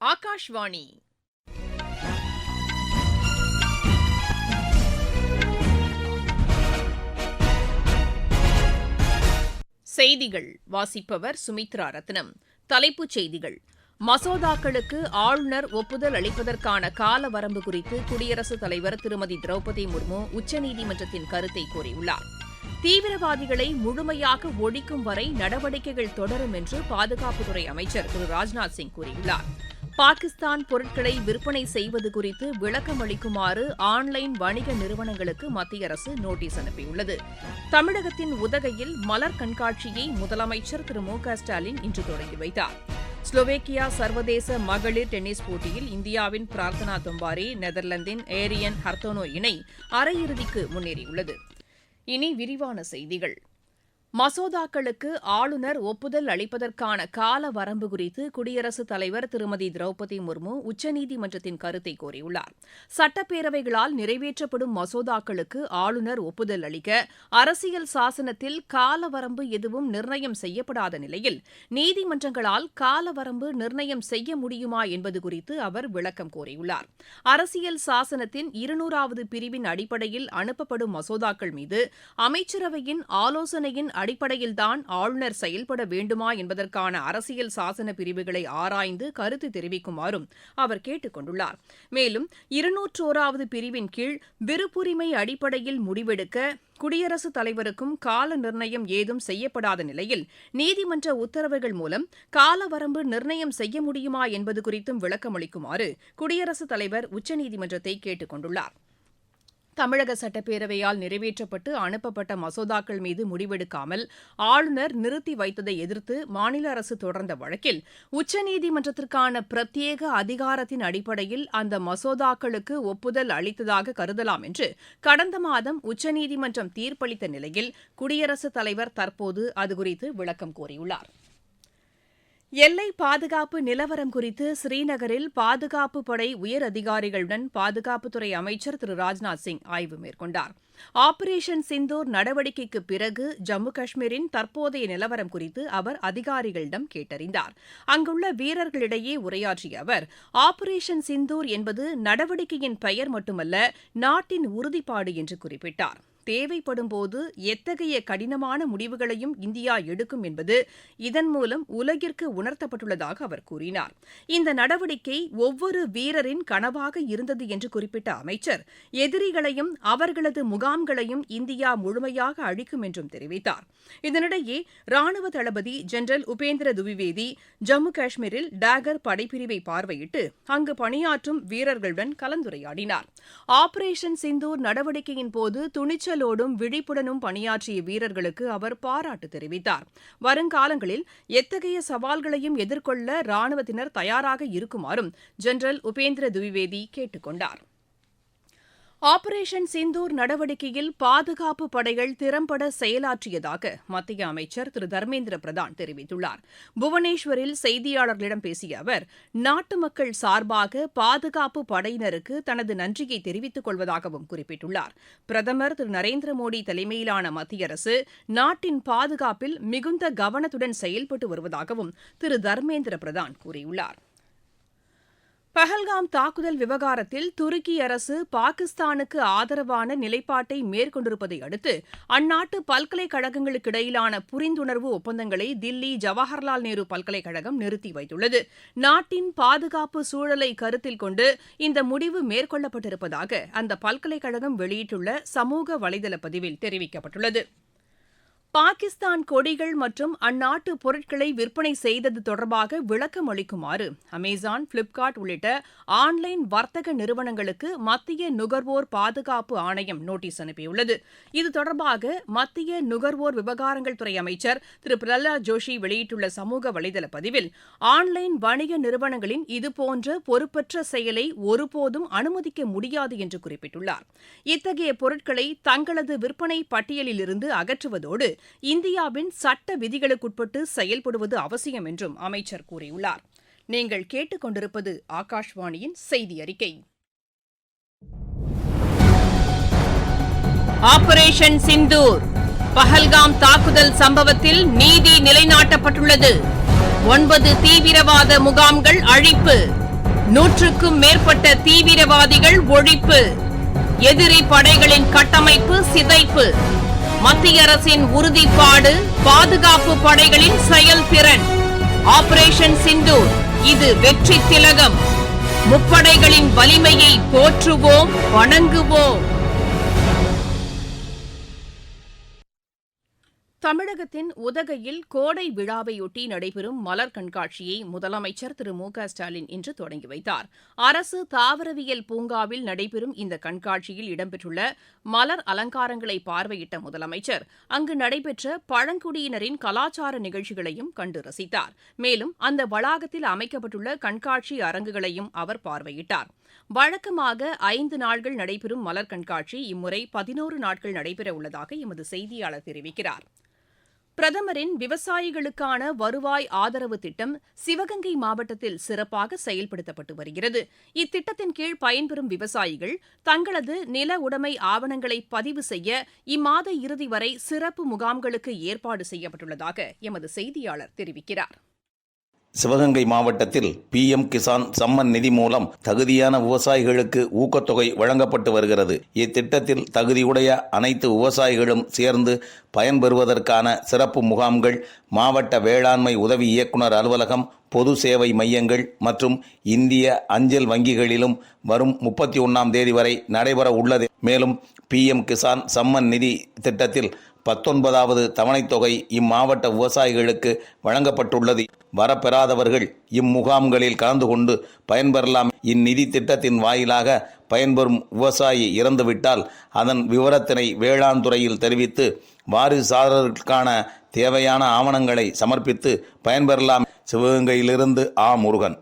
ஆகாஷ்வாணி. செய்திகள் வாசிப்பவர் சுமித்ரா ரத்னம். தலைப்புச் செய்திகள். மசோதாக்களுக்கு ஆளுநர் ஒப்புதல் அளிப்பதற்கான கால வரம்பு குறித்து குடியரசுத் தலைவர் திருமதி திரௌபதி முர்மு உச்சநீதிமன்றத்தின் கருத்தை கோரியுள்ளார் தீவிரவாதிகளை முழுமையாக ஒழிக்கும் வரை நடவடிக்கைகள் தொடரும் என்று பாதுகாப்புத்துறை அமைச்சர் திரு. ராஜ்நாத் சிங் கூறியுள்ளார். பாகிஸ்தான் பொருட்களை விற்பனை செய்வது குறித்து விளக்கம் அளிக்குமாறு ஆன்லைன் வணிக நிறுவனங்களுக்கு மத்திய அரசு நோட்டீஸ் அனுப்பியுள்ளது. தமிழகத்தின் உதகையில் மலர் கண்காட்சியை முதலமைச்சர் திரு மு க ஸ்டாலின் இன்று தொடங்கி வைத்தார். ஸ்லோவேக்கியா சர்வதேச மகளிர் டென்னிஸ் போட்டியில் இந்தியாவின் பிரார்த்தனா தும்பாரி நெதர்லாந்தின் ஏரியன் ஹர்தோனோ இணை அரையிறுதிக்கு முன்னேறியுள்ளது. இனி விரிவான செய்திகள். மசோதாக்களுக்கு ஆளுநர் ஒப்புதல் அளிப்பதற்கான கால வரம்பு குறித்து குடியரசுத் தலைவர் திருமதி திரௌபதி முர்மு உச்சநீதிமன்றத்தின் கருத்தை கோரியுள்ளார். சட்டப்பேரவைகளால் நிறைவேற்றப்படும் மசோதாக்களுக்கு ஆளுநர் ஒப்புதல் அளிக்க அரசியல் சாசனத்தில் கால வரம்பு எதுவும் நிர்ணயம் செய்யப்படாத நிலையில் நீதிமன்றங்களால் கால வரம்பு நிர்ணயம் செய்ய முடியுமா என்பது குறித்து அவர் விளக்கம் கோரியுள்ளார். அரசியல் சாசனத்தின் இருநூறாவது பிரிவின் அடிப்படையில் அனுப்பப்படும் மசோதாக்கள் மீது அமைச்சரவையின் ஆலோசனையின் அடிப்படையில்தான் ஆளுநர் செயல்பட வேண்டுமா என்பதற்கான அரசியல் சாசன பிரிவுகளை ஆராய்ந்து கருத்து தெரிவிக்குமாறும் அவர் கேட்டுக் கொண்டுள்ளார் மேலும் இருநூற்றோராவது பிரிவின் கீழ் விருப்புரிமை அடிப்படையில் முடிவெடுக்க குடியரசுத் தலைவருக்கும் கால நிர்ணயம் ஏதும் செய்யப்படாத நிலையில் நீதிமன்ற உத்தரவுகள் மூலம் கால வரம்பு நிர்ணயம் செய்ய முடியுமா என்பது குறித்தும் விளக்கமளிக்குமாறு குடியரசுத் தலைவர் உச்சநீதிமன்றத்தை கேட்டுக் கொண்டுள்ளாா் தமிழக சட்டப்பேரவையால் நிறைவேற்றப்பட்டு அனுப்பப்பட்ட மசோதாக்கள் மீது முடிவெடுக்காமல் ஆளுநர் நிறுத்தி வைத்ததை எதிர்த்து மாநில அரசு தொடர்ந்த வழக்கில் உச்சநீதிமன்றத்திற்கான பிரத்யேக அதிகாரத்தின் அடிப்படையில் அந்த மசோதாக்களுக்கு ஒப்புதல் அளித்ததாக கருதலாம் என்று கடந்த மாதம் உச்சநீதிமன்றம் தீர்ப்பளித்த நிலையில் குடியரசுத் தலைவர் தற்போது அதுகுறித்து விளக்கம் கோரியுள்ளார். எல்லை பாதுகாப்பு நிலவரம் குறித்து ஸ்ரீநகரில் பாதுகாப்பு படை உயர் அதிகாரிகளுடன் பாதுகாப்புத்துறை அமைச்சர் திரு ராஜ்நாத் சிங் ஆய்வு மேற்கொண்டார். ஆபரேஷன் சிந்தூர் நடவடிக்கைக்கு பிறகு ஜம்மு காஷ்மீரின் தற்போதைய நிலவரம் குறித்து அவர் அதிகாரிகளிடம் கேட்டறிந்தார். அங்குள்ள வீரர்களிடையே உரையாற்றிய அவர் ஆபரேஷன் சிந்தூர் என்பது நடவடிக்கையின் பெயர் மட்டுமல்ல நாட்டின் உறுதிப்பாடு என்று குறிப்பிட்டார். தேவைப்படும்போது எத்தகைய கடினமான முடிவுகளையும் இந்தியா எடுக்கும் என்பது இதன் மூலம் உலகிற்கு உணர்த்தப்பட்டுள்ளதாக அவர் கூறினார். இந்த நடவடிக்கை ஒவ்வொரு வீரரின் கனவாக இருந்தது என்று குறிப்பிட்ட அமைச்சர் எதிரிகளையும் அவர்களது முகாம்களையும் இந்தியா முழுமையாக அழிக்கும் என்றும் தெரிவித்தார். இதனிடையே ராணுவ தளபதி ஜெனரல் உபேந்திர துவிவேதி ஜம்மு காஷ்மீரில் டாகர் படைப்பிரிவை பார்வையிட்டு அங்கு பணியாற்றும் வீரர்களுடன் கலந்துரையாடினார். ஆபரேஷன் சிந்தூர் நடவடிக்கையின் போது துணிச்சல் துணிச்சலோடும் விழிப்புடனும் பணியாற்றிய வீரர்களுக்கு அவர் பாராட்டு தெரிவித்தார். வருங்காலங்களில் எத்தகைய சவால்களையும் எதிர்கொள்ள ராணுவத்தினர் தயாராக இருக்குமாறும் ஜெனரல் உபேந்திர துவிவேதி கேட்டுக் கொண்டாா் ஆபரேஷன் சிந்தூர் நடவடிக்கையில் பாதுகாப்பு படைகள் திறம்பட செயலாற்றியதாக மத்திய அமைச்சர் திரு. தர்மேந்திர பிரதான் தெரிவித்துள்ளார். புவனேஸ்வரில் செய்தியாளர்களிடம் பேசிய அவர் நாட்டு மக்கள் சார்பாக பாதுகாப்பு படையினருக்கு தனது நன்றியை தெரிவித்துக் கொள்வதாகவும் குறிப்பிட்டுள்ளார். பிரதமர் திரு. நரேந்திர மோடி தலைமையிலான மத்திய அரசு நாட்டின் பாதுகாப்பில் மிகுந்த கவனத்துடன் செயல்பட்டு வருவதாகவும் திரு. தர்மேந்திர பிரதான் கூறியுள்ளார். பஹல்காம் தாக்குதல் விவகாரத்தில் துருக்கி அரசு பாகிஸ்தானுக்கு ஆதரவான நிலைப்பாட்டை மேற்கொண்டிருப்பதை அடுத்து அந்நாட்டு பல்கலைக்கழகங்களுக்கு இடையிலான புரிந்துணர்வு ஒப்பந்தங்களை தில்லி ஜவஹர்லால் நேரு பல்கலைக்கழகம் நிறுத்தி வைத்துள்ளது. நாட்டின் பாதுகாப்பு சூழலை கருத்தில் கொண்டு இந்த முடிவு மேற்கொள்ளப்பட்டிருப்பதாக அந்த பல்கலைக்கழகம் வெளியிட்டுள்ள சமூக வலைதள பதிவில் தெரிவிக்கப்பட்டுள்ளது. பாகிஸ்தான் கொடிகள் மற்றும் அந்நாட்டு பொருட்களை விற்பனை செய்தது தொடர்பாக விளக்கம் அளிக்குமாறு அமேசான் பிளிப்கார்ட் உள்ளிட்ட ஆன்லைன் வர்த்தக நிறுவனங்களுக்கு மத்திய நுகர்வோர் பாதுகாப்பு ஆணையம் நோட்டீஸ் அனுப்பியுள்ளது. இது தொடர்பாக மத்திய நுகர்வோர் விவகாரங்கள் துறை அமைச்சர் திரு பிரஹ்லாத் ஜோஷி வெளியிட்டுள்ள சமூக வலைதள பதிவில் ஆன்லைன் வணிக நிறுவனங்களின் இதுபோன்ற பொறுப்பற்ற செயலை ஒருபோதும் அனுமதிக்க முடியாது என்று குறிப்பிட்டுள்ளார். இத்தகைய பொருட்களை தங்களது விற்பனை பட்டியலிலிருந்து அகற்றுவதோடு இந்தியாவின் சட்ட விதிகளுக்குட்பட்டு செயல்படுவது அவசியம் என்றும் அமைச்சர் கூறியுள்ளார். நீங்கள் கேட்டுக்கொண்டிருப்பது ஆகாஷ்வாணியின் செய்தி அறிக்கை ஆபரேஷன் சிந்தூர் பஹல்காம் தாக்குதல் சம்பவத்தில் நீதி நிலைநாட்டப்பட்டுள்ளது. ஒன்பது தீவிரவாத முகாம்கள் அழிப்பு. நூற்றுக்கும் மேற்பட்ட தீவிரவாதிகள் ஒழிப்பு. எதிரி படைகளின் கட்டமைப்பு சிதைப்பு. மத்திய அரசின் உறுதிப்பாடு பாதுகாப்பு படைகளின் செயல்திறன். ஆபரேஷன் சிந்தூர் இது வெற்றி திலகம் முப்படைகளின் வலிமையை போற்றுவோம் வணங்குவோம். தமிழகத்தின் உதகையில் கோடை விழாவையொட்டி நடைபெறும் மலர் கண்காட்சியை முதலமைச்சர் திரு மு க ஸ்டாலின் இன்று தொடங்கி வைத்தார். அரசு தாவரவியல் பூங்காவில் நடைபெறும் இந்த கண்காட்சியில் இடம்பெற்றுள்ள மலர் அலங்காரங்களை பார்வையிட்ட முதலமைச்சர் அங்கு நடைபெற்ற பழங்குடியினரின் கலாச்சார நிகழ்ச்சிகளையும் கண்டு ரசித்தார். மேலும் அந்த வளாகத்தில் அமைக்கப்பட்டுள்ள கண்காட்சி அரங்குகளையும் அவர் பார்வையிட்டார். வழக்கமாக ஐந்து நாட்கள் நடைபெறும் மலர் கண்காட்சி இம்முறை பதினோரு நாட்கள் நடைபெற உள்ளதாக எமது செய்தியாளர் தெரிவிக்கிறார். பிரதமரின் விவசாயிகளுக்கான வருவாய் ஆதரவு திட்டம் சிவகங்கை மாவட்டத்தில் சிறப்பாக செயல்படுத்தப்பட்டு வருகிறது. இத்திட்டத்தின் கீழ் பயன்பெறும் விவசாயிகள் தங்களது நில உடைமை ஆவணங்களை பதிவு செய்ய இம்மாத இறுதி வரை சிறப்பு முகாம்களுக்கு ஏற்பாடு செய்யப்பட்டுள்ளதாக எமது செய்தியாளர் தெரிவிக்கிறார். சிவகங்கை மாவட்டத்தில் பிஎம் கிசான் சம்மன் நிதி மூலம் தகுதியான விவசாயிகளுக்கு ஊக்கத்தொகை வழங்கப்பட்டு வருகிறது. இத்திட்டத்தில் தகுதியுடைய அனைத்து விவசாயிகளும் சேர்ந்து பயன்பெறுவதற்கான சிறப்பு முகாம்கள் மாவட்ட வேளாண்மை உதவி இயக்குனர் அலுவலகம் பொது சேவை மையங்கள் மற்றும் இந்திய அஞ்சல் வங்கிகளிலும் வரும் முப்பத்தி ஒன்றாம் தேதி வரை நடைபெற உள்ளது. மேலும் பிஎம் கிசான் சம்மன் நிதி திட்டத்தில் பத்தொன்பதாவது தவணைத் தொகை இம்மாவட்ட விவசாயிகளுக்கு வழங்கப்பட்டுள்ளது. வரப்பெறாதவர்கள் இம்முகாம்களில் கலந்து கொண்டு பயன்பெறலாம். இந்நிதி திட்டத்தின் வாயிலாக பயன்பெறும் விவசாயி இறந்துவிட்டால் அதன் விவரத்தினை வேளாண் துறையில் தெரிவித்து வாரிசாரர்களுக்கான தேவையான ஆவணங்களை சமர்ப்பித்து பயன்பெறலாம். சிவகங்கையிலிருந்து ஆ முருகன்.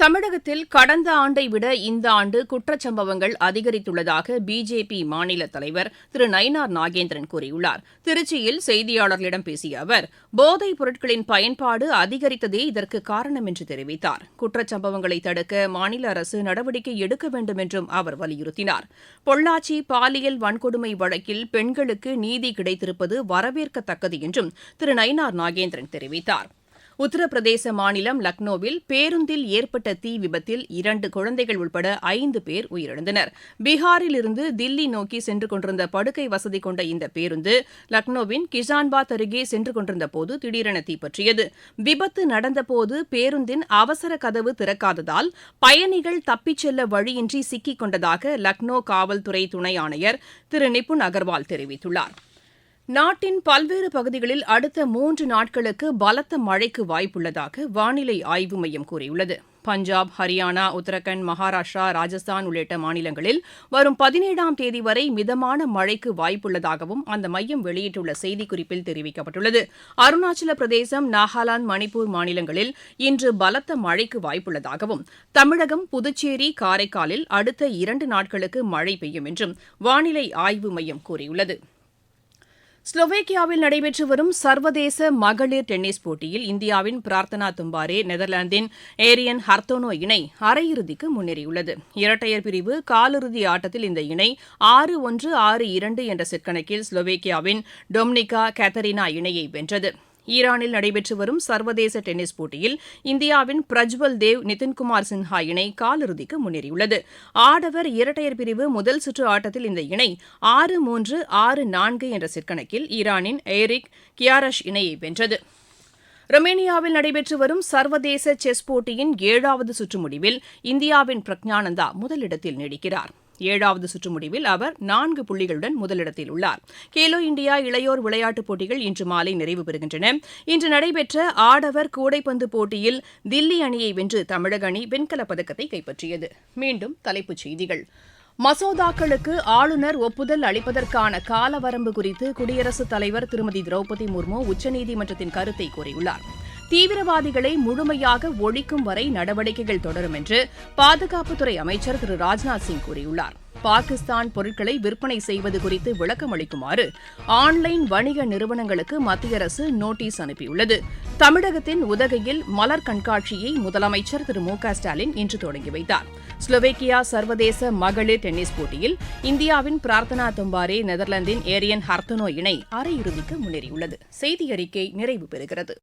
தமிழகத்தில் கடந்த ஆண்டை விட இந்த ஆண்டு குற்றச்சம்பவங்கள் அதிகரித்துள்ளதாக பிஜேபி மாநில தலைவர் திரு நயினார் நாகேந்திரன் கூறியுள்ளார். திருச்சியில் செய்தியாளர்களிடம் பேசிய அவர் போதைப் பொருட்களின் பயன்பாடு அதிகரித்ததே இதற்கு காரணம் என்று தெரிவித்தார். குற்றச்சம்பவங்களை தடுக்க மாநில அரசு நடவடிக்கை எடுக்க வேண்டும் என்றும் அவர் வலியுறுத்தினார். பொள்ளாச்சி பாலியல் வன்கொடுமை வழக்கில் பெண்களுக்கு நீதி கிடைத்திருப்பது வரவேற்கத்தக்கது என்றும் திரு நயினார் நாகேந்திரன் தெரிவித்தார். உத்தரப்பிரதேச மாநிலம் லக்னோவில் பேருந்தில் ஏற்பட்ட தீ விபத்தில் இரண்டு குழந்தைகள் உட்பட ஐந்து பேர் உயிரிழந்தனர். பீகாரில் இருந்து தில்லி நோக்கி சென்று கொண்டிருந்த படுக்கை வசதி கொண்ட இந்த பேருந்து லக்னோவின் கிஷான்பாத் அருகே சென்று கொண்டிருந்த போது திடீரென தீப்பற்றியது. விபத்து நடந்தபோது பேருந்தின் அவசர கதவு திறக்காததால் பயணிகள் தப்பிச் செல்ல வழியின்றி சிக்கிக் கொண்டதாக லக்னோ காவல்துறை துணை ஆணையர் திரு நிபுன் அகர்வால் தெரிவித்துள்ளார். நாட்டின் பல்வேறு பகுதிகளில் அடுத்த மூன்று நாட்களுக்கு பலத்த மழைக்கு வாய்ப்புள்ளதாக வானிலை ஆய்வு மையம் கூறியுள்ளது. பஞ்சாப் ஹரியானா உத்தரகண்ட் மகாராஷ்டிரா ராஜஸ்தான் உள்ளிட்ட மாநிலங்களில் வரும் பதினேழாம் தேதி வரை மிதமான மழைக்கு வாய்ப்புள்ளதாகவும் அந்த மையம் வெளியிட்டுள்ள செய்திக்குறிப்பில் தெரிவிக்கப்பட்டுள்ளது. அருணாச்சல பிரதேசம் நாகாலாந்து மணிப்பூர் மாநிலங்களில் இன்று பலத்த மழைக்கு வாய்ப்புள்ளதாகவும் தமிழகம் புதுச்சேரி காரைக்காலில் அடுத்த இரண்டு நாட்களுக்கு மழை பெய்யும் என்றும் வானிலை ஆய்வு மையம் கூறியுள்ளது. ஸ்லோவேக்கியாவில் நடைபெற்று வரும் சர்வதேச மகளிர் டென்னிஸ் போட்டியில் இந்தியாவின் பிரார்த்தனா தும்பாரே நெதர்லாந்தின் ஏரியன் ஹர்த்தோனோ இணை அரையிறுதிக்கு முன்னேறியுள்ளது. இரட்டையர் பிரிவு காலிறுதி ஆட்டத்தில் இந்த இணை ஆறு ஒன்று ஆறு இரண்டு என்ற செட் கணக்கில் ஸ்லோவேக்கியாவின் டொம்னிகா கேத்தரினா இணையை வென்றது. ஈரானில் நடைபெற்று வரும் சர்வதேச டென்னிஸ் போட்டியில் இந்தியாவின் பிரஜ்வல் தேவ் நிதின்குமார் சின்ஹா இணை காலிறுதிக்கு முன்னேறியுள்ளது. ஆடவர் இரட்டையர் பிரிவு முதல் சுற்று ஆட்டத்தில் இந்த இணை ஆறு மூன்று ஆறு நான்கு என்ற சிற்கணக்கில் ஈரானின் ஏரிக் கியாரஷ் இணையை வென்றது. ரொமேனியாவில் நடைபெற்று வரும் சர்வதேச செஸ் போட்டியின் ஏழாவது சுற்று முடிவில் இந்தியாவின் பிரக்ஞானந்தா முதலிடத்தில் நீடிக்கிறார். ஏழாவது சுற்று முடிவில் அவர் நான்கு புள்ளிகளுடன் முதலிடத்தில் உள்ளார். கேலோ இந்தியா இளையோர் விளையாட்டுப் போட்டிகள் இன்று மாலை நிறைவு பெறுகின்றன. இன்று நடைபெற்ற ஆடவர் கூடைப்பந்து போட்டியில் தில்லி அணியை வென்று தமிழக அணி வெண்கலப் பதக்கத்தை கைப்பற்றியது. மீண்டும் தலைப்புச் செய்திகள். மசோதாக்களுக்கு ஆளுநர் ஒப்புதல் அளிப்பதற்கான கால வரம்பு குறித்து குடியரசுத் தலைவர் திருமதி திரௌபதி முர்மு உச்சநீதிமன்றத்தின் கருத்தை கூறியுள்ளார். தீவிரவாதிகளை முழுமையாக ஒழிக்கும் வரை நடவடிக்கைகள் தொடரும் என்று பாதுகாப்புத்துறை அமைச்சர் திரு ராஜ்நாத் சிங் கூறியுள்ளார். பாகிஸ்தான் பொருட்களை விற்பனை செய்வது குறித்து விளக்கம் அளிக்குமாறு ஆன்லைன் வணிக நிறுவனங்களுக்கு மத்திய அரசு நோட்டீஸ் அனுப்பியுள்ளது. தமிழகத்தின் உதகையில் மலர் கண்காட்சியை முதலமைச்சர் திரு மு ஸ்டாலின் இன்று தொடங்கி வைத்தார். ஸ்லோவேக்கியா சர்வதேச மகளிர் டென்னிஸ் போட்டியில் இந்தியாவின் பிரார்த்தனா தும்பாரே நெதர்லாந்தின் ஏரியன் ஹர்த்தனோ இணை அரையிறுதிக்கு முன்னேறியுள்ளது. செய்தி அறிக்கை நிறைவு பெறுகிறது.